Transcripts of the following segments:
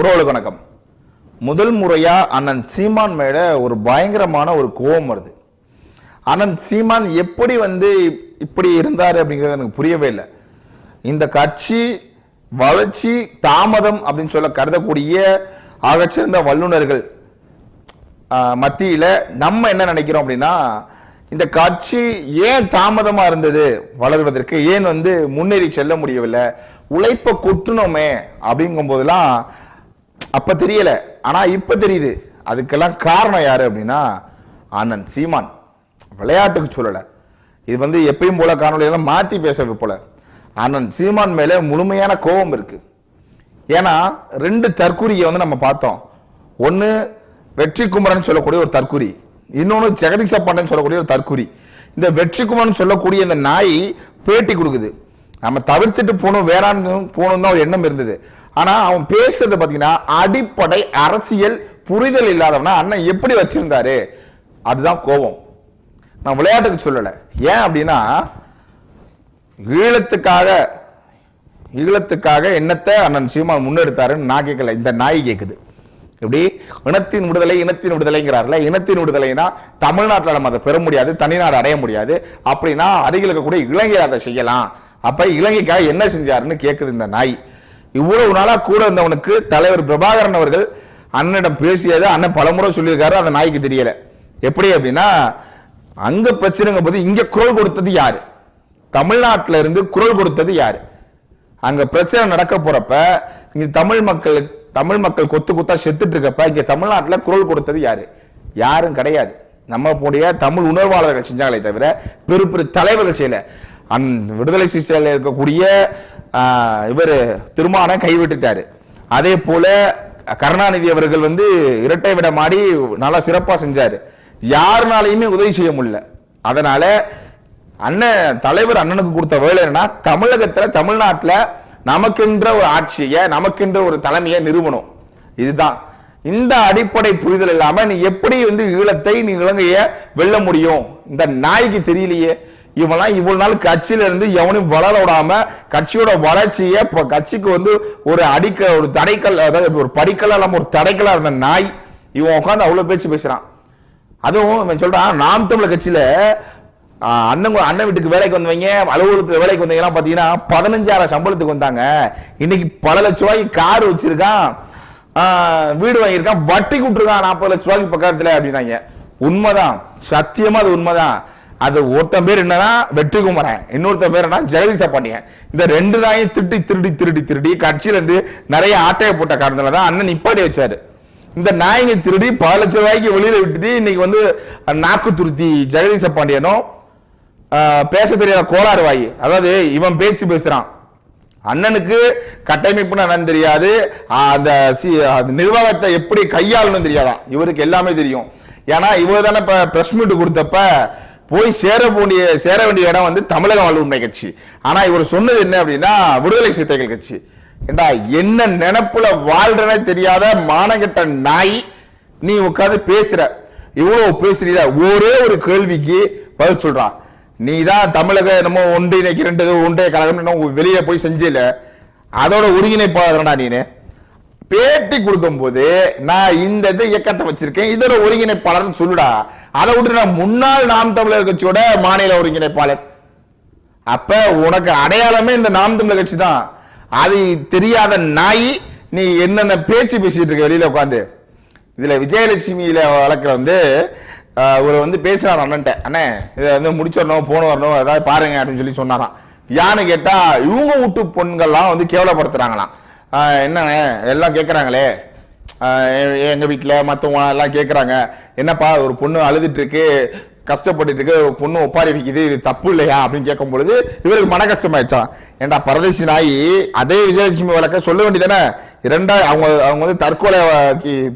உறவுகளுக்கு வணக்கம். முதல் முறையாக அண்ணன் சீமான் மேலே ஒரு பயங்கரமான ஒரு கோபம் வருது. அண்ணன் சீமான் எப்படி வந்து இப்படி இருந்தார் அப்படிங்கிறது எனக்கு புரியவே இல்லை. இந்த கட்சி வளர்ச்சி தாமதம் அப்படின்னு சொல்ல கருதக்கூடிய ஆகச்சிறந்த வல்லுநர்கள் மத்தியில் நம்ம என்ன நினைக்கிறோம் அப்படின்னா இந்த கட்சி ஏன் தாமதமா இருந்தது வளர்வதற்கு? ஏன் வந்து முன்னேறி செல்ல முடியவில்லை? உழைப்ப கொட்டணுமே அப்படிங்கும் போதெல்லாம் அப்போ தெரியலை. ஆனால் இப்போ தெரியுது. அதுக்கெல்லாம் காரணம் யார் அப்படின்னா அண்ணன் சீமான். விளையாட்டுக்கு சொல்லலை. இது வந்து எப்பயும் போல காணொலியெல்லாம் மாற்றி பேசுறது போல. அண்ணன் சீமான் மேலே முழுமையான கோபம் இருக்குது ஏன்னா ரெண்டு தற்குறியை வந்து நம்ம பார்த்தோம். ஒன்று வெற்றி குமரன் சொல்லக்கூடிய ஒரு தற்குறி. இன்னொன்று ஜெகதீச பாண்டன் சொல்லக்கூடிய ஒரு தற்குறி. இந்த வெற்றி குமரன் சொல்லக்கூடிய இந்த நாய் பேட்டி கொடுக்குது. நம்ம தவிர்த்துட்டு போகணும் வேறான்னு போகணும் தான் ஒரு எண்ணம் இருந்தது. ஆனா அவன் பேசுறது பாத்தீங்கன்னா அடிப்படை அரசியல் புரிதல் இல்லாதவனா அண்ணன் எப்படி வச்சிருந்தாரு? அதுதான் கோபம். நான் விளையாட்டுக்கு சொல்லல. ஏன் அப்படின்னா ஈழத்துக்காக ஈழத்துக்காக என்னத்தை அண்ணன் சீமான் முன்னெடுத்தாருன்னு நான் கேட்கல. இந்த நாய் கேக்குது. எப்படி? இனத்தின் விடுதலை இனத்தின் விடுதலைங்கிறார்ல இனத்தின் விடுதலைனா தமிழ்நாட்டில் நம்ம அதை பெற முடியாது தனிநாடு அடைய முடியாது. அப்படின்னா அருகில் இருக்கக்கூடிய இலங்கை அதை செய்யலாம். அப்ப இலங்கைக்காக என்ன செஞ்சாருன்னு கேட்குது இந்த நாய். இவ்வளவு நாளாக கூட இருந்தவனுக்கு தலைவர் பிரபாகரன் அவர்கள் அண்ணனிடம் பேசியது அண்ணன் பலமுறை சொல்லியிருக்காரு அந்த நாய்க்கு தெரியல. எப்படி அப்படின்னா அங்க பிரச்சனைங்க போது இங்க குரல் கொடுத்தது யாரு? தமிழ்நாட்டில இருந்து குரல் கொடுத்தது யாரு? அங்க பிரச்சனை நடக்க போறப்ப இங்க தமிழ் மக்கள் தமிழ் மக்கள் கொத்து கொத்தா செத்துட்டு இருக்கப்ப இங்க தமிழ்நாட்டில் குரல் கொடுத்தது யாரு? யாரும் கிடையாது. நம்ம போடைய தமிழ் உணர்வாளர்கள் செஞ்சாங்களே தவிர பெரு பெரு தலைவர்கள் செய்யல. அந் விடுதலை சிகிச்சையில் இருக்கக்கூடிய இவர் திருமான கைவிட்டுட்டாரு. அதே போல கருணாநிதி அவர்கள் வந்து இரட்டை விட மாடி நல்லா சிறப்பா செஞ்சாரு. யாருனாலையுமே உதவி செய்ய முடியல. அதனால அண்ணன் தலைவர் அண்ணனுக்கு கொடுத்த வேலை என்னன்னா தமிழகத்துல தமிழ்நாட்டில் நமக்கென்ற ஒரு ஆட்சியை நமக்கென்ற ஒரு தலைமையை நிறுவனம் இதுதான். இந்த அடிப்படை புரிதல் இல்லாம நீ எப்படி வந்து ஈழத்தை நீ இலங்கைய வெல்ல முடியும்? இந்த நாய்க்கு தெரியலையே. இவெல்லாம் இவ்வளவு நாள் கட்சியில இருந்து எவனையும் வளர விடாம கட்சியோட வளர்ச்சியை இப்போ கட்சிக்கு வந்து ஒரு அடிக்க ஒரு தடைக்கல் அதாவது ஒரு படிக்கல் இல்லாம ஒரு தடைக்கலா இருந்த நாய் இவன் உட்காந்து அவ்வளவு பேச்சு பேசுறான். அதுவும் இவன் சொல்றான் நாம் தமிழர் கட்சியில அண்ணன் அண்ணன் வீட்டுக்கு வேலைக்கு வந்தவங்க அலுவலகத்துல வேலைக்கு வந்தவங்க பாத்தீங்கன்னா பதினஞ்சாயிரம் சம்பளத்துக்கு வந்தாங்க. இன்னைக்கு பல லட்ச ரூபாய்க்கு கார் வச்சிருக்கான். வீடு வாங்கியிருக்கான். வட்டி விட்டுருக்கான் நாற்பது லட்ச ரூபாய்க்கு பக்கத்துல அப்படின்னாங்க. உண்மைதான். சத்தியமா அது உண்மைதான். அது ஒருத்தன் பேர் என்னன்னா வெற்றிகுமரன் இன்னொருத்தன் பேர் என்ன ஜெகதீச பாண்டியன் இந்த ரெண்டு நாயும் திருடி திருடி திருடி திருடி கட்சியில இருந்து நிறைய ஆட்டையை போட்ட காரணத்துல தான் அண்ணன் இப்பாடி வச்சாரு. இந்த நாயங்க திருடி பல லட்சம் ரூபாய்க்கு வெளியில விட்டுட்டு இன்னைக்கு வந்து நாக்கு துருத்தி ஜெகதீச பாண்டியனும் பேச தெரியாத கோளாறு வாய். அதாவது இவன் பேச்சு பேசுறான். அண்ணனுக்கு கட்டமைப்புன்னு என்னன்னு தெரியாது. அந்த சி- அந்த நிர்வாகத்தை எப்படி கையாளணும் தெரியாதான். இவருக்கு எல்லாமே தெரியும். ஏன்னா இவர் தானே இப்ப பிரஸ் மீட் கொடுத்தப்ப போய் சேர வேண்டிய சேர வேண்டிய இடம் வந்து தமிழக வாழ்வுரிமை கட்சி. ஆனா இவர் சொன்னது என்ன அப்படின்னா விடுதலை சிறுத்தைகள் கட்சி. ஏண்டா என்ன நினைப்புல வாழ்றனே தெரியாத மானகட்ட நாய் நீ உட்காந்து பேசுற. இவ்வளவு பேசுறீதா ஒரே ஒரு கேள்விக்கு பதில் சொல்றான். நீ தான் தமிழக என்னமோ ஒன்றிணைக்கிறன்றது ஒன்றிய கழகம் வெளியே போய் செஞ்சல. அதோட ஒருங்கிணைப்பாளர்டா நீனு. பேட்டி கொடுக்கும் போது நான் இந்த இது இயக்கத்தை வச்சிருக்கேன். இதோட ஒருங்கிணைப்பாளர்னு சொல்லுடா. அதை விட்டு நான் முன்னாள் நாம் தமிழர் கட்சியோட மாநில ஒருங்கிணைப்பாளர். அப்ப உனக்கு அடையாளமே இந்த நாம் தமிழர் கட்சி தான். அது தெரியாத நாய் நீ என்னென்ன பேச்சு பேசிட்டு இருக்க வெளியில உட்காந்து இதுல விஜயலட்சுமியில வழக்கில் வந்து இவர் வந்து பேசுறாரு அண்ணன்ட்ட. அண்ணே இதை வந்து முடிச்சிடணும் போன வரணும் ஏதாவது பாருங்க அப்படின்னு சொல்லி சொன்னாராம். யான்னு கேட்டா இவங்க வீட்டு பொண்கள்லாம் வந்து கேவலப்படுத்துறாங்களாம். என்னண்ணே எல்லாம் கேட்கறாங்களே ஆஹ், எ- எங்க வீட்டுல எல்லாம் கேட்குறாங்க என்னப்பா ஒரு பொண்ணு அழுதுட்டு இருக்கு கஷ்டப்பட்டுட்டு இருக்கு ஒரு பொண்ணு ஒப்பாரி வைக்குது இது தப்பு இல்லையா? அப்படின்னு கேட்கும் பொழுது இவருக்கு மன கஷ்டமாயிடுச்சான் ஏன்டா பரதேசி நாயி அதே விஜயலட்சுமி வழக்க சொல்ல வேண்டியதானே? இரண்டா அவங்க அவங்க வந்து தற்கொலை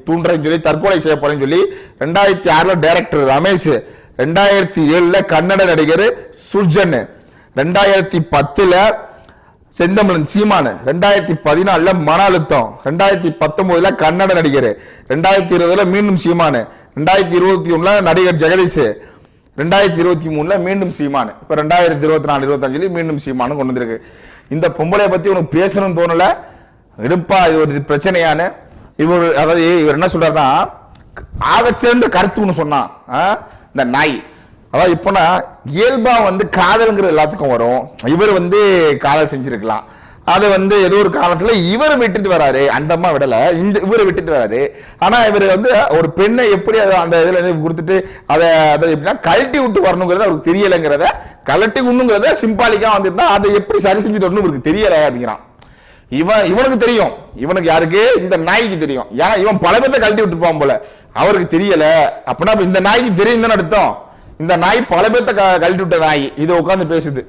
தூண்டுறேன்னு சொல்லி தற்கொலை செய்ய போறேன்னு சொல்லி ரெண்டாயிரத்தி ஆறுல டைரக்டர் ரமேஷ் ரெண்டாயிரத்தி ஏழுல கன்னட நடிகர் சுர்ஜன் ரெண்டாயிரத்தி பத்துல செந்தமிழன் சீமானு. ரெண்டாயிரத்தி பதினாலுல மன அழுத்தம். ரெண்டாயிரத்தி பத்தொன்பதுல கன்னட நடிகர். ரெண்டாயிரத்தி இருபதுல மீண்டும் சீமானு. ரெண்டாயிரத்தி இருபத்தி ஒண்ணுல நடிகர் ஜெகதீஷ். ரெண்டாயிரத்தி இருபத்தி மூணுல மீண்டும் சீமானு. இப்ப ரெண்டாயிரத்தி இருபத்தி நாலு இருபத்தஞ்சுல மீண்டும் சீமானு கொண்டு வந்திருக்கு. இந்த பொம்பளை பத்தி உனக்கு பேசணும்னு தோணல. எடுப்பா இது ஒரு பிரச்சனையான. இவர் அதாவது இவர் என்ன சொல்றாருன்னா ஆகச்சிறந்த கருத்து ஒன்று சொன்னான். இந்த நாய். அதான் இப்போனா இயல்பா வந்து காதல்ங்கிற எல்லாத்துக்கும் வரும். இவர் வந்து காதல் செஞ்சிருக்கலாம். அது வந்து ஏதோ ஒரு காலத்துல இவர் விட்டுட்டு வராரு. அந்தம்மா விடலை விடல. இந்த இவர் விட்டுட்டு வராரு. ஆனா இவர் வந்து ஒரு பெண்ணை எப்படி அதை அந்த இதுல இருந்து கொடுத்துட்டு அதை அதை எப்படின்னா கழட்டி விட்டு வரணுங்கிறது அவருக்கு தெரியலைங்கிறத கழட்டி உண்ணுங்கிறத சிம்பாலிக்கா வந்துருந்தா அதை எப்படி சரி செஞ்சுட்டு வரணும் இவருக்கு தெரியல அப்படிங்கிறான். இவன் இவனுக்கு தெரியும். இவனுக்கு யாருக்கு? இந்த நாய்க்கு தெரியும். ஏன்னா இவன் பல பேர்த்த கழட்டி விட்டுருப்பான் போல. அவருக்கு தெரியல. அப்படின்னா இந்த நாய்க்கு தெரியும் தானே அர்த்தம். இந்த நாய் பல பேர்த்த க- கழட்டி விட்ட நாய். இது உட்காந்து பேசுது.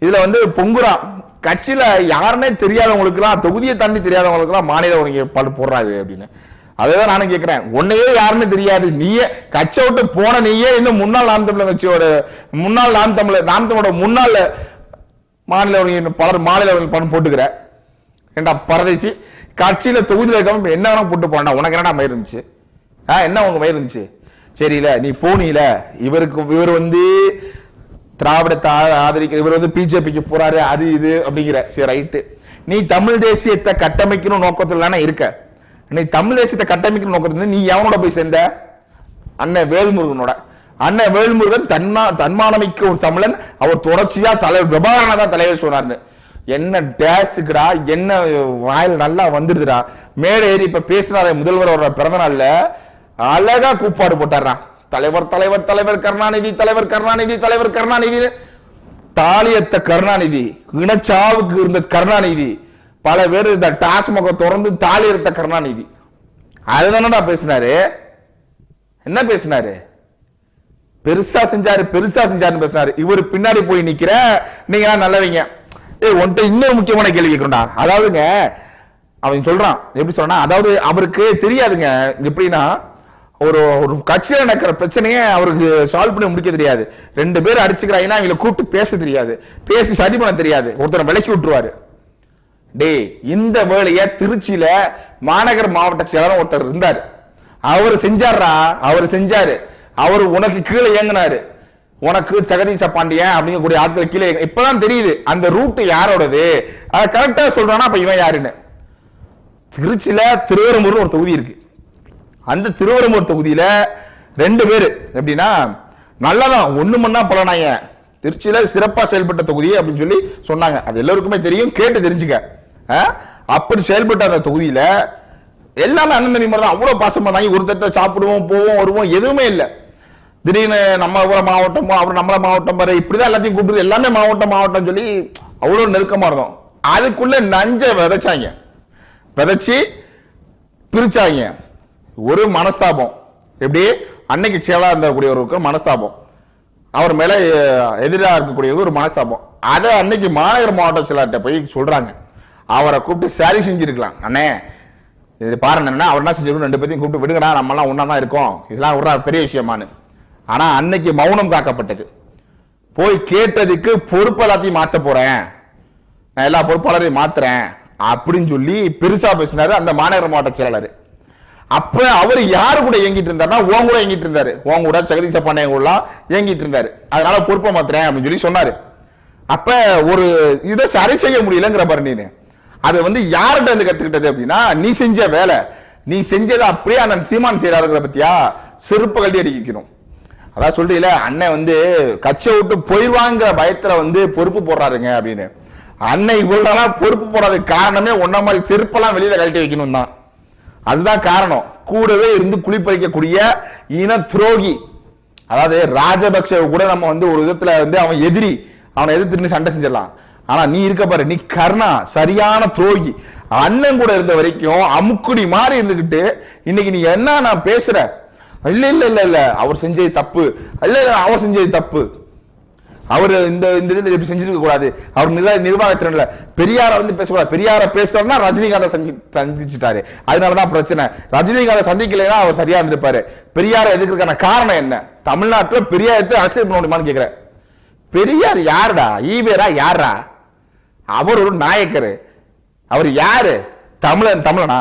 இதுல வந்து பொங்குறான் கட்சியில யாருன்னே தெரியாதவங்களுக்குலாம் தொகுதியை தாண்டி தெரியாதவங்களுக்குலாம் மாநில உனக்கு பாட்டு போடுறாரு அப்படின்னு. அதேதான் நானும் கேட்கிறேன் உன்னையே யாருன்னு தெரியாது. நீயே கட்சியை விட்டு போன நீயே இன்னும் முன்னாள் நாம் தமிழர் கட்சியோட முன்னாள் நாம் தமிழர் நாம் தமிழோட முன்னாள் மாநில பலர் மாநில உரிமை போட்டுக்கிற. ஏண்டா பரதேசி? கட்சியில தொகுதியில் இருக்கவங்க என்ன வேணா போட்டு போனா உனக்கு என்னடா மயிர் இருந்துச்சு? ஆ என்ன உங்க மயிர் இருந்துச்சு? சரியில நீ போனீல. இவருக்கு இவர் வந்து திராவிடத்தை ஆதரிக்க இவர் வந்து பிஜேபிக்கு போறாரு அது இது அப்படிங்கிற. சரி ரைட்டு நீ தமிழ் தேசியத்தை கட்டமைக்கணும் நோக்கத்தில் தானே இருக்க. நீ தமிழ் தேசியத்தை கட்டமைக்கணும் நோக்கத்துல நீ எவனோட போய் சேர்ந்த? அண்ணன் வேல்முருகனோட. அண்ணன் வேல்முருகன் தன்மா தன்மானமிக்க ஒரு தமிழன். அவர் தொடர்ச்சியா தலைவர் பிரபாகரனா தான் தலைவர் சொன்னார்னு என்ன டேஸுக்குடா என்ன வாயில் நல்லா வந்துடுதுடா மேடை ஏறி இப்ப பேசினாரு முதல்வரோட பிறந்த நாள்ல. அழகா கூப்பாடு போட்டாரான் தலைவர் தலைவர் தலைவர் கருணாநிதி தலைவர் கருணாநிதி தலைவர் கருணாநிதி. தாலியத்த கருணாநிதி இனச்சாவுக்கு இருந்த கருணாநிதி பல பேர் இந்த டாஸ்மாக திறந்து தாலி எடுத்த கருணாநிதி அதுதானடா பேசினாரு? என்ன பேசினாரு? பெருசா செஞ்சாரு பெருசா செஞ்சாருன்னு பேசினாரு. இவர் பின்னாடி போய் நிக்கிற நீங்க எல்லாம் நல்லவங்க. ஏய் உன்கிட்ட இன்னொரு முக்கியமான கேள்வி கேட்கணும்டா. அதாவதுங்க அவன் சொல்றான். எப்படி சொல்றான் அதாவது அவருக்கு தெரியாதுங்க. எப்படின்னா ஒரு ஒரு கட்சியில் நடக்கிற பிரச்சனையை அவருக்கு சால்வ் பண்ணி முடிக்க தெரியாது. ரெண்டு பேர் அடிச்சுக்கிறாங்கன்னா அவங்கள கூப்பிட்டு பேச தெரியாது. பேசி சரி பண்ண தெரியாது. ஒருத்தரை விலக்கி விட்டுருவாரு. டேய் இந்த வேலையை திருச்சியில மாநகர் மாவட்ட செயலர் ஒருத்தர் இருந்தார். அவர் செஞ்சாரா அவர் செஞ்சாரு. அவர் உனக்கு கீழே இயங்குனாரு. உனக்கு ஜெகதீச பாண்டியன் அப்படிங்கக்கூடிய ஆட்கள் கீழே இயங்கு- இப்பதான் தெரியுது அந்த ரூட் யாரோடது? அதை கரெக்டா சொல்றானா அப்ப இவன் யாருன்னு. திருச்சியில திருவரம்பூர்னு ஒரு தொகுதி இருக்கு. அந்த திருவரம்பூர் தொகுதியில் ரெண்டு பேர். எப்படின்னா நல்லதான் ஒன்று மண்ணா பலனாய. திருச்சியில் சிறப்பாக செயல்பட்ட தொகுதி அப்படின்னு சொல்லி சொன்னாங்க. அது எல்லோருக்குமே தெரியும் கேட்டு தெரிஞ்சுக்க. ஆ? அப்படி செயல்பட்ட அந்த தொகுதியில் எல்லாமே அண்ணன் தம்பி மாதிரி தான் அவ்வளோ பாசம் பண்ணாங்க. ஒரு தட்டை சாப்பிடுவோம் போவோம் வருவோம் எதுவுமே இல்லை. திடீர்னு நம்ம ஊர மாவட்டம் அப்புறம் நம்மள மாவட்டம் வர இப்படிதான் எல்லாத்தையும் கூப்பிட்டு எல்லாமே மாவட்டம் மாவட்டம் சொல்லி அவ்வளோ நெருக்கமாக இருந்தோம். அதுக்குள்ளே நஞ்சை விதைச்சாங்க. விதைச்சி பிரிச்சாங்க. ஒரு மனஸ்தாபம். எப்படி? அன்னைக்கு இருந்தக்கூடிய இருந்தக்கூடியவருக்கு மனஸ்தாபம். அவர் மேலே எதிராக இருக்கக்கூடியவருக்கு ஒரு மனஸ்தாபம். அதை அன்னைக்கு மாநகர மாவட்ட செயலாளர்கிட்ட போய் சொல்கிறாங்க அவரை கூப்பிட்டு சரி செஞ்சுருக்கலாம். அண்ணே இது பாருங்க அவர் என்ன செஞ்சிருக்கணும்? ரெண்டு பேத்தையும் கூப்பிட்டு விடுங்கடா நம்மலாம் ஒன்றா தான் இருக்கோம். இதெல்லாம் ஒரு பெரிய விஷயமானு ஆனால் அன்னைக்கு மௌனம் காக்கப்பட்டது. போய் கேட்டதுக்கு பொறுப்பு எல்லாத்தையும் மாற்ற போகிறேன் நான் எல்லா பொறுப்பாளரையும் மாத்துறேன். அப்படின்னு சொல்லி பெருசாக பேசினாரு அந்த மாநகர மாவட்ட செயலாளர். அப்ப அவர் யாரு கூட இயங்கிட்டு இருந்தாருன்னா உன் கூட இயங்கிட்டு இருந்தாரு. உன் கூட ஜெகதீச பாண்டியன் கூட இயங்கிட்டு இருந்தாரு. அதனால பொறுப்பை மாத்துறேன் அப்படின்னு சொல்லி சொன்னாரு. அப்ப ஒரு இதை சரி செய்ய முடியலங்கிற பாரு நீனு. அது வந்து யார்கிட்ட இருந்து கத்துக்கிட்டது அப்படின்னா நீ செஞ்ச வேலை நீ செஞ்சதை அப்படியே அண்ணன் சீமான் செய்யறாருங்கிற பத்தியா? செருப்பு கட்டி அடிக்கணும் அதான் சொல்றீல அண்ணன் வந்து கட்சியை விட்டு போயிடுவாங்கிற பயத்துல வந்து பொறுப்பு போடுறாருங்க அப்படின்னு. அன்னை இவ்வளவு பொறுப்பு போடுறதுக்கு காரணமே ஒன்ன மாதிரி செருப்பெல்லாம் வெளியில கழட்டி வைக்கணும் தான் அதுதான் காரணம். கூடவே இருந்து குளிப்பறிக்கக்கூடிய இன துரோகி. அதாவது ராஜபக்ச கூட நம்ம வந்து ஒரு விதத்துல வந்து அவன் எதிரி. அவனை எதிர்த்து சண்டை செஞ்சிடலாம். ஆனா நீ இருக்க பாரு நீ கர்ணா சரியான துரோகி. அண்ணன் கூட இருந்த வரைக்கும் அமுக்குடி மாதிரி இருந்துகிட்டு இன்னைக்கு நீ என்ன நான் பேசுற? இல்ல இல்ல இல்ல இல்ல அவர் செஞ்சது தப்பு. இல்ல இல்ல அவர் செஞ்சது தப்பு. அவர் இந்த இந்த இதில் இப்படி செஞ்சிருக்க கூடாது? அவர் நிர்வாக நிர்வாகத்திறன்ல. பெரியார வந்து பேசக்கூடாது. பெரியார பேசுறோம்னா ரஜினிகாந்தை சந்தி சந்திச்சுட்டாரு. அதனாலதான் பிரச்சனை. ரஜினிகாந்தை சந்திக்கலைன்னா அவர் சரியா இருந்திருப்பாரு. பெரியார எதுக்கிறதுக்கான காரணம் என்ன? தமிழ்நாட்டில் பெரியார் எடுத்து அரசியல் பண்ண முடியுமான்னு கேட்குறேன் பெரியார் யாருடா? ஈவேரா யாரா அவர் ஒரு நாயக்கர். அவர் யாரு? தமிழன் தமிழனா?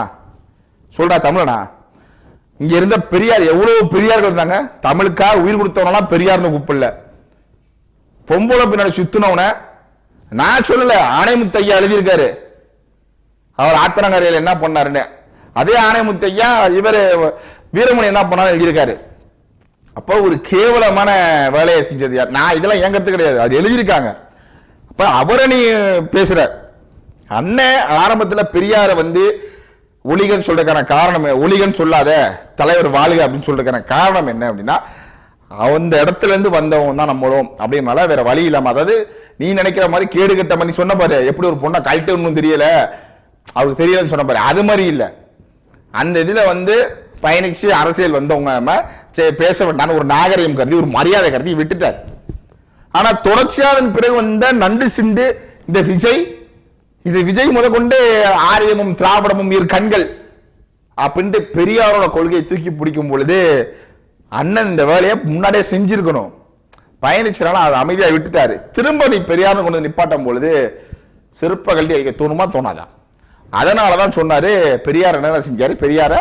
சொல்றா தமிழனா? இங்க இருந்த பெரியார் எவ்வளவு பெரியார்கள் இருந்தாங்க? தமிழுக்காக உயிர் கொடுத்தவனெல்லாம் பெரியார்னு கூப்பிடல. பொம்பளை பின்னாடி சுத்தினவன நான் சொல்லல ஆணைமுத்தையா எழுதியிருக்காரு. அவர் ஆத்திரங்கரையில் என்ன பண்ணாருன்னு. அதே ஆணைமுத்தையா இவர் வீரமணி என்ன பண்ணாரு எழுதியிருக்காரு. அப்போ ஒரு கேவலமான வேலையை செஞ்சது யார்? நான் இதெல்லாம் என் கிடையாது. அது எழுதியிருக்காங்க. அப்போ அவரை நீ பேசுற. அண்ணன் ஆரம்பத்துல பெரியாரை வந்து ஒளிகன் சொல்றதுக்கான காரணம் என்ன? ஒளிகன் சொல்லாத தலைவர் வாழ்க அப்படின்னு சொல்றதுக்கான காரணம் என்ன அப்படின்னா அந்த இடத்துல இருந்து வந்தவங்க தான் நம்மளும் அப்படின்னால வேற வழி இல்லாம அதாவது நீ நினைக்கிற மாதிரி கேடு கட்ட மாதிரி சொன்ன பாரு எப்படி ஒரு பொண்ணை கழட்டணும்னு தெரியல. அவருக்கு தெரியலன்னு சொன்ன பாரு அது மாதிரி இல்லை. அந்த இதுல வந்து பயணிச்சு அரசியல் வந்தவங்க நம்ம சரி பேச வேண்டாம்னு ஒரு நாகரிகம் கருதி ஒரு மரியாதை கருதி விட்டுட்டார். ஆனா தொடர்ச்சியாதன் பிறகு வந்த நண்டு சிண்டு இந்த விஜய் இது விஜய் முத கொண்டு ஆரியமும் திராவிடமும் இரு கண்கள் அப்படின்ட்டு பெரியாரோட கொள்கையை தூக்கி பிடிக்கும் பொழுது அண்ணன் இந்த வேலையை முன்னாடியே செஞ்சிருக்கணும். பயணிச்சனால அதை அமைதியாக விட்டுட்டாரு. திரும்ப நீ பெரியார்னு கொண்டு நிப்பாட்டும் பொழுது சிற்ப கல்வி வைக்க தோணுமா? தோணாதா? அதனாலதான் சொன்னாரு பெரியார் என்ன செஞ்சாரு? பெரியார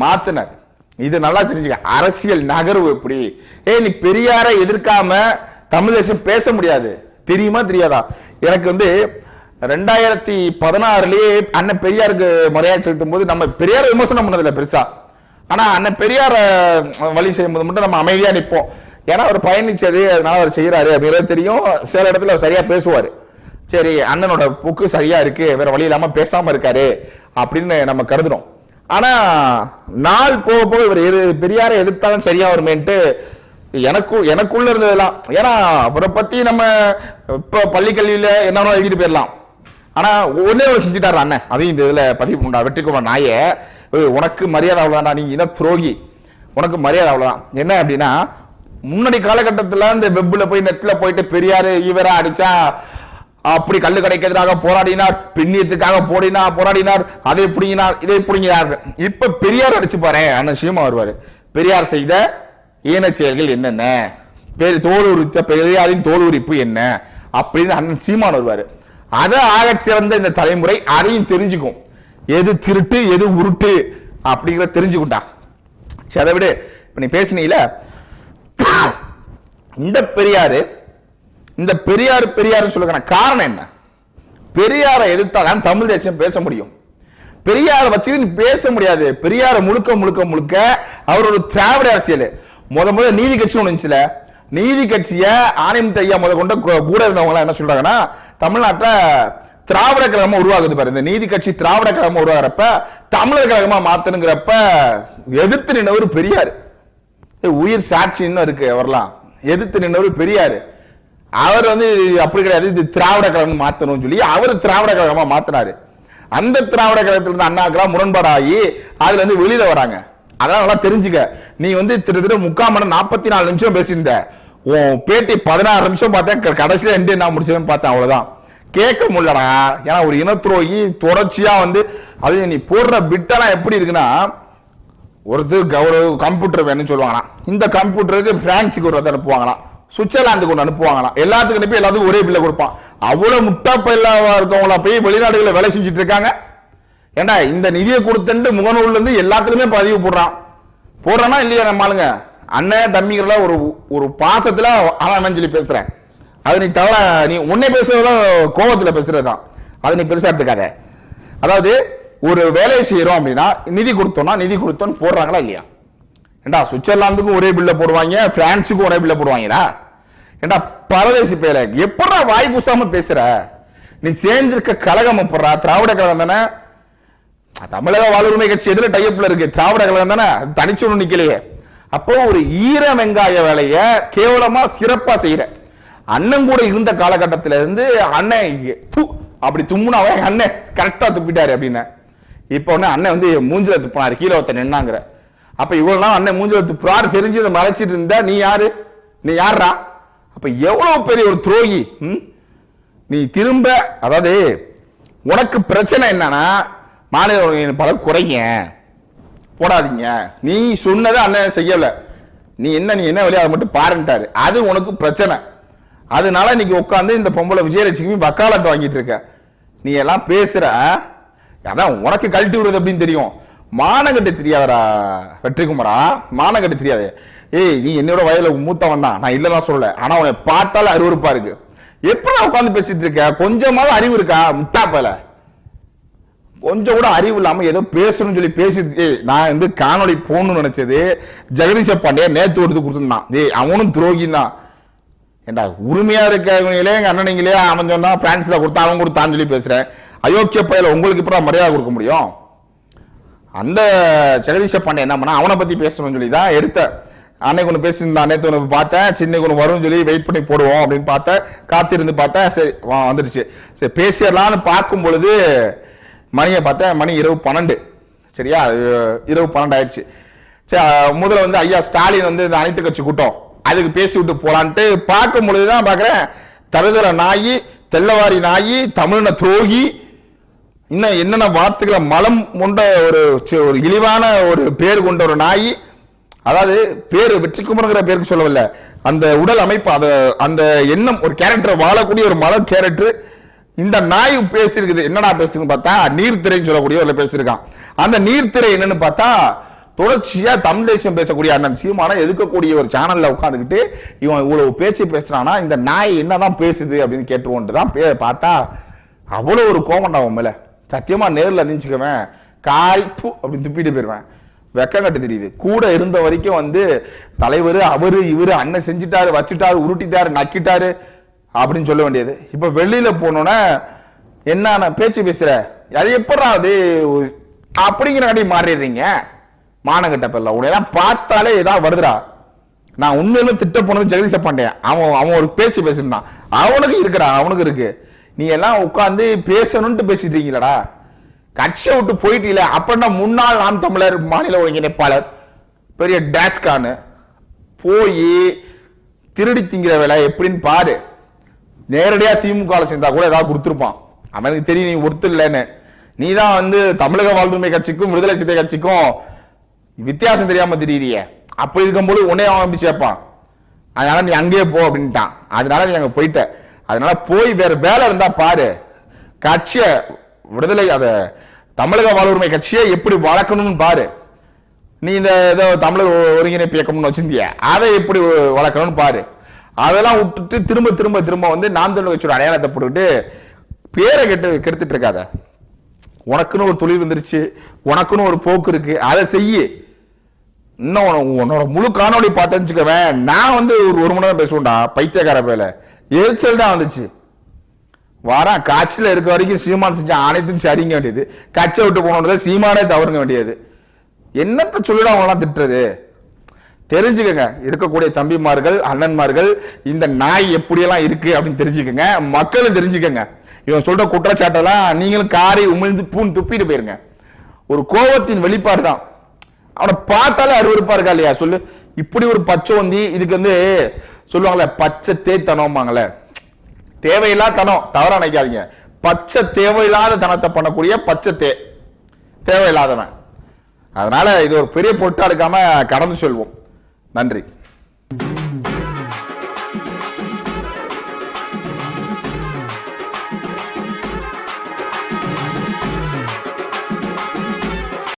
மாத்தினார். இது நல்லா தெரிஞ்சுக்க அரசியல் நகர்வு எப்படி ஏய் நீ பெரியாரை எதிர்க்காம தமிழ் தேசம் பேச முடியாது. தெரியுமா தெரியாதா? எனக்கு வந்து ரெண்டாயிரத்தி பதினாறுலயே அண்ணன் பெரியாருக்கு மரியாதை செலுத்தும் போது நம்ம பெரியார் விமர்சனம் பண்ணதில்லை பெருசா. ஆனால் அண்ணன் பெரியார் வழி செய்யும்போது மட்டும் நம்ம அமைதியாக நிற்போம் ஏன்னா அவர் பயணிச்சது அதனால அவர் செய்கிறாரு அப்படிங்கிறது தெரியும். சில இடத்துல அவர் சரியாக பேசுவார். சரி அண்ணனோட புக்கு சரியாக இருக்குது வேறு வழி இல்லாமல் பேசாமல் இருக்காரு அப்படின்னு நம்ம கருதுறோம். ஆனால் நாள் போக போக இவர் எது பெரியாரை எதிர்த்தாலும் சரியாக வருமேன்ட்டு எனக்கும் எனக்குள்ள இருந்ததெல்லாம். ஏன்னா அவரை பற்றி நம்ம இப்போ பள்ளிக்கல்வியில் என்னென்ன எழுதிட்டு போயிடலாம். ஆனால் ஒன்னே ஒரு செஞ்சுட்டாரு அண்ணன். அதையும் இந்த இதில் பதிவு பண்ணா வெற்றிக்குமார் நாயை. உனக்கு மரியாதை அவ்வளவுதான்டா நீ இன துரோகி. உனக்கு மரியாதை அவ்வளோதான் என்ன அப்படின்னா முன்னாடி காலகட்டத்துல இந்த வெப்பில் போய் நெட்டில் போயிட்டு பெரியார் ஈவரா அடிச்சா அப்படி கல்லு கடைக்கு எதிராக போராடினார் பெண்ணியத்துக்காக போடினா போராடினார் அதை பிடிங்கினார் இதை பிடிங்கினார். இப்ப பெரியார் அடிச்சு பாரு அண்ணன் சீமா வருவாரு. பெரியார் செய்த ஏன செயல்கள் என்னென்ன? பெரிய தோல் உரித்த பெரியாரின் தோல் உரிப்பு என்ன? அப்படின்னு அண்ணன் சீமான் வருவாரு. அதை ஆக சிறந்த இந்த தலைமுறை அதையும் தெரிஞ்சுக்கும். எது திருட்டு எது உருட்டு அப்படிங்கிறத தெரிஞ்சுக்கிட்டா சரி அதை விட. இப்ப நீ பேசினீல? இந்த பெரியாரு இந்த பெரியார் பெரியார் சொல்லுகிறேன் காரணம் என்ன? பெரியாரை எதிர்த்தாதான் தமிழ் தேசம் பேச முடியும். பெரியாரை வச்சு நீ பேச முடியாது. பெரியாரை முழுக்க முழுக்க முழுக்க அவர் ஒரு திராவிட அரசியல். முத முத நீதி கட்சி ஒன்று இருந்துச்சுல. நீதி கட்சிய ஆணையம் தையா முத கொண்ட கூட இருந்தவங்க என்ன சொல்றாங்கன்னா தமிழ்நாட்டில் திராவிட கழகமா உருவாகுது பாரு. இந்த நீதி கட்சி திராவிட கழகமா உருவாகிறப்ப தமிழர் கழகமா மாத்தணுங்கிறப்ப எதிர்த்து நின்னவர் பெரியார். உயிர் சாட்சி இன்னும் இருக்கு அவர்லாம். எதிர்த்து நின்னவர் பெரியார். அவர் வந்து அப்படி கிடையாது. இது திராவிட கழகம் மாத்தணும்னு சொல்லி அவர் திராவிட கழகமா மாத்தினாரு. அந்த திராவிட கழகத்துல இருந்து அண்ணாக்கெல்லாம் முரண்பாடாகி அதுல இருந்து வெளியில வராங்க. அதான் நல்லா தெரிஞ்சுக்க. நீ வந்து திரு முக்கால் மணி நாற்பத்தி நாலு நிமிஷம் பேசியிருந்த. உன் பேட்டி பதினாறு நிமிஷம் பார்த்தேன். க- கடைசியா எண்டு நான் முடிச்சேன்னு பார்த்தேன். அவ்வளவுதான். கேட்க முடியலடா. ஏன்னா ஒரு இனத்துரோகி தொடர்ச்சியா வந்து அது நீ போடுற பிட்டெல்லாம் எப்படி இருக்குன்னா ஒருத்தர் ஒரு கம்ப்யூட்டர் வேணும்னு சொல்லுவாங்கண்ணா இந்த கம்ப்யூட்டருக்கு பிரான்ஸுக்கு ஒரு அனுப்புவாங்களாம் சுவிட்சர்லாந்துக்கு ஒன்று அனுப்புவாங்களாம். எல்லாத்துக்கும் அனுப்பி எல்லாத்துக்கும் ஒரே பில்லை கொடுப்பான். அவ்வளோ முட்டா பயிலாக இருக்கவங்கள போய் வெளிநாடுகளில் வேலை செஞ்சுட்டு இருக்காங்க. ஏண்டா இந்த நிதியை கொடுத்துட்டு முகநூல்லேருந்து இருந்து பதிவு போடுறான். போடுறானா இல்லையா நம்ம ஆளுங்க? அண்ணன் தம்பிகள ஒரு ஒரு பாசத்தில் அவன் சொல்லி பேசுகிறேன் அது நீ தவிர நீ உன்னை பேசுறதுல கோபத்தில் பேசுறதுதான். அது நீ பெருசா எடுத்துக்காத. அதாவது ஒரு வேலையை செய்யறோம் அப்படின்னா நிதி கொடுத்தோம்னா நிதி கொடுத்தோன்னு போடுறாங்களா இல்லையா? ஏண்டா சுவிட்சர்லாந்துக்கும் ஒரே பில்ல போடுவாங்க பிரான்ஸுக்கும் ஒரே பில்ல போடுவாங்கடா ஏண்டா பரதேசி பேர எப்படா வாய் கூசாம பேசுற? நீ சேர்ந்திருக்க கழகம் எப்படா திராவிட கழகம் தானே? தமிழக வாழ்வுரிமை கட்சி எதிர டைப்ல இருக்கு? திராவிட கழகம் தானே? தனிச்சு நிக்கலையே. அப்போ ஒரு ஈர வெங்காய வேலைய கேவலமா சிறப்பா செய்யற. அண்ணன் கூட இருந்த காலகட்டத்தில இருந்து அண்ணன் அப்படி தும்முனாவே அண்ணன் கரெக்டா துப்பிட்டாரு அப்படின்னு. இப்ப உடனே அண்ணன் வந்து மூஞ்சில துப்பினாரு கீழே ஒருத்தன் நின்னாங்கிற. அப்ப இவ்வளவு நாள் அண்ணன் மூஞ்சில துப்புறாரு தெரிஞ்சு இதை மறைச்சிட்டு இருந்தா நீ யாரு? நீ யாரா அப்ப எவ்வளவு பெரிய ஒரு துரோகி நீ திரும்ப அதாவது உனக்கு பிரச்சனை என்னன்னா மாநில பல குறைங்க. போடாதீங்க. நீ சொன்னதை அண்ணன் செய்யல. நீ என்ன நீ என்ன வழியாக அதை மட்டும் பாருன்ட்டாரு. அது உனக்கு பிரச்சனை. அதனால இன்னைக்கு உட்காந்து இந்த பொம்பளை விஜயலட்சுமி வக்காலத்தை வாங்கிட்டு இருக்க. நீ எல்லாம் பேசுற அதான் உனக்கு கழட்டி விடுறது அப்படின்னு தெரியும். மானங்கட்டு தெரியாதடா வெற்றிக்குமரா மானங்கட்டு தெரியாது. ஏய் நீ என்னோட வயதுல மூத்தவன் தான். நான் இல்லதான் சொல்லல. ஆனா உன்னை பார்த்தால அருவருப்பா இருக்கு. எப்படி உட்காந்து பேசிட்டு இருக்க? கொஞ்சமாவது அறிவு இருக்கா? முட்டா போல. கொஞ்சம் கூட அறிவு இல்லாம ஏதோ பேசணும்னு சொல்லி பேசி நான் வந்து காணொளி போகணும்னு நினைச்சது ஜெகதீஷ பாண்டியா நேத்து எடுத்து கொடுத்துருந்தான். ஏய் அவனும் துரோகி தான். ஏண்டா உரிமையா இருக்கவங்களே எங்க அண்ணனிங்களே அவன் சொன்னா பிரான்ஸ்ல கொடுத்தா அவன் கொடுத்தான்னு சொல்லி பேசுறேன். அயோக்கிய பயில உங்களுக்கு இப்ப மரியாதை கொடுக்க முடியும்? அந்த ஜெகதீஷ பாண்டே என்ன பண்ணா அவனை பத்தி பேசணும்னு சொல்லி தான் எடுத்தேன் அன்னைக்கு ஒன்று பேசியிருந்தான் நேற்று ஒன்று பார்த்தேன். சின்ன ஒன்று வரும்னு சொல்லி வெயிட் பண்ணி போடுவோம் அப்படின்னு பார்த்தேன். காத்திருந்து பார்த்தேன். சரி வா வந்துடுச்சு. சரி பேசிடலான்னு பார்க்கும் பொழுது மணியை பார்த்தேன். மணி இரவு பன்னெண்டு. சரியா? இரவு பன்னெண்டு ஆயிடுச்சு சரி முதல்ல வந்து ஐயா ஸ்டாலின் வந்து இந்த அனைத்து கட்சி கூட்டம். அதுக்கு பேசி விட்டு போலான்ட்டு பார்க்கும் பொழுதுதான் பார்க்குறேன். தருதல நாயி தெல்லவாரி நாயி தமிழின துரோகி இன்னும் என்னென்ன வார்த்தைகளை மலம் கொண்ட ஒரு ஒரு இழிவான ஒரு பேர் கொண்ட ஒரு நாய் அதாவது பேர் வெற்றிக்குமரங்கிற பேருக்கு சொல்லவில்லை. அந்த உடல் அமைப்பு அதை அந்த எண்ணம் ஒரு கேரக்டர் வாழக்கூடிய ஒரு மலம் கேரக்டர் இந்த நாய் பேசியிருக்குது. என்னடா பேசுன்னு பார்த்தா நீர்த்திரைன்னு சொல்லக்கூடிய ஒரு பேசியிருக்கான். அந்த நீர்த்திரை என்னன்னு பார்த்தா தொடர்ச்சியா தமிழ் தேசியம் பேசக்கூடிய அண்ணன் சீமான எதுக்கக்கூடிய ஒரு சேனல்ல உட்காந்துக்கிட்டு இவன் இவ்வளவு பேச்சு பேசுறானா இந்த நாய் என்னதான் பேசுது அப்படின்னு கேட்டுருவோன்ட்டு தான் பே- பார்த்தா அவ்வளோ ஒரு கோமண்டா அவன் மேல. சத்தியமா நேரில் இருந்துச்சுக்கவன் காய்ப்பு அப்படின்னு துப்பிட்டு போயிடுவேன் வெக்கம் கட்டு தெரியுது. கூட இருந்த வரைக்கும் வந்து தலைவர் அவரு இவரு அண்ணன் செஞ்சுட்டாரு வச்சுட்டாரு உருட்டிட்டாரு நக்கிட்டாரு அப்படின்னு சொல்ல வேண்டியது. இப்போ வெளியில போனோன்னே என்ன பேச்சு பேசுற? அது எப்படா அது அப்படிங்கிற அடி மாறிடுறீங்க. மானங்கட்ட பிள்ளை உன்னையெல்லாம் பார்த்தாலே ஏதாவது வருதுடா. நான் உண்மையில திட்ட போனது ஜெகதீச பாண்டியன். அவன் அவன் ஒரு பேச்சு பேசினான். அவனுக்கு இருக்குடா அவனுக்கு இருக்கு. நீ எல்லாம் உட்காந்து பேசணும்ட்டு பேசிட்டு இருக்கீங்களடா. கட்சியை விட்டு போயிட்டீல அப்படின்னா முன்னாள் நாம் தமிழர் மாநில ஒருங்கிணைப்பாளர் பெரிய டேஸ்கானு போய் திருடி திங்கிற வேலை எப்படின்னு பாரு. நேரடியாக திமுக சேர்ந்தா கூட ஏதாவது கொடுத்துருப்பான். அவனுக்கு தெரியும் நீ ஒருத்தர் இல்லைன்னு. நீ தான் வந்து தமிழக வாழ்வுரிமை கட்சிக்கும் விடுதலை சிறுத்தை கட்சிக்கும் வித்தியாசம் தெரியாம திடீரிய அப்படி இருக்கும்போது உன்னே அவன் அப்படி சேர்ப்பான். அதனால நீ அங்கேயே போ அப்படின்ட்டான். அதனால நீ அங்க போயிட்ட. அதனால போய் வேற வேலை இருந்தா பாரு. கட்சிய விடுதலை அத தமிழக வாழ்வுரிமை கட்சியை எப்படி வளர்க்கணும்னு பாரு. நீ இந்த ஏதோ தமிழர் ஒருங்கிணைப்பு இயக்கம்னு வச்சிருந்திய அதை எப்படி வளர்க்கணும்னு பாரு. அதெல்லாம் விட்டுட்டு திரும்ப திரும்ப திரும்ப வந்து நாம் தமிழ் கட்சியோட அடையாளத்தை போட்டுக்கிட்டு பேரை கெட்டு கெடுத்துட்டு இருக்காத. உனக்குன்னு ஒரு தொழில் வந்துருச்சு. உனக்குன்னு ஒரு போக்கு இருக்கு. அதை செய்யு. இன்னும் உன்னோட முழு காணொலி பார்த்தேன்னு நான் வந்து ஒரு ஒரு மணி நேரம் பேசுவேன்டா பைத்தியக்கார பேல எரிச்சல் தான் வந்துச்சு. வாரான் காட்சியில் இருக்க வரைக்கும் சீமான் செஞ்ச அனைத்தும் சரிங்க வேண்டியது. கட்சியை விட்டு போனோட சீமானே தவறுங்க வேண்டியது. என்னத்தை சொல்லிட அவங்களாம் திட்டுறது? தெரிஞ்சுக்கங்க. இருக்கக்கூடிய தம்பிமார்கள் அண்ணன்மார்கள் இந்த நாய் எப்படியெல்லாம் இருக்கு அப்படின்னு தெரிஞ்சுக்கங்க. மக்களும் தெரிஞ்சுக்கங்க. இவன் சொல்ற குற்றச்சாட்டெல்லாம் நீங்களும் காரி உமிழ்ந்து பூன் துப்பிட்டு போயிருங்க. ஒரு கோபத்தின் வெளிப்பாடு தான் அவனை பார்த்தாலே அருவருப்பா இருக்கா இல்லையா? சொல்லு. இப்படி ஒரு பச்சை வந்தி இதுக்கு வந்து சொல்லுவாங்களே பச்சை தேத்தனம்பாங்களே தேவையில்லா தனம். தவற நினைக்காதீங்க. பச்சை தேவையில்லாத தனத்தை பண்ணக்கூடிய பச்சை தே தேவையில்லாதவன். அதனால இது ஒரு பெரிய பொருட்டா எடுக்காம கடந்து செல்வோம். நன்றி.